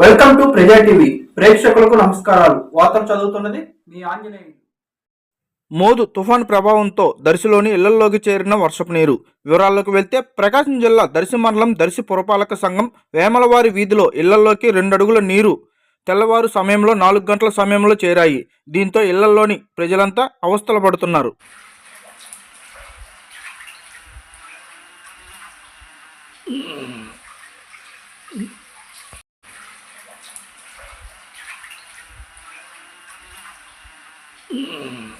Welcome to ప్రజా TV. ప్రేక్షకులకు నమస్కారాలు. వార్తలు చదువుతున్నది మీ ఆంజనేయ మోదు తుఫాన్ ప్రభావంతో దర్శిలోని ఇళ్ళలోకి చేరిన వర్షపు నీరు. వివరాల్లోకి వెళ్తే ప్రకాశం జిల్లా దర్శి మండలం దర్శి పురపాలక సంఘం వేమలవారి వీధిలో ఇళ్ళలోకి రెండు అడుగుల నీరు తెల్లవారు సమయంలో నాలుగు గంటల సమయంలో చేరాయి. దీంతో ఇళ్ళలోని ప్రజలంతా అవస్థలు పడుతున్నారు. mm Mm-hmm.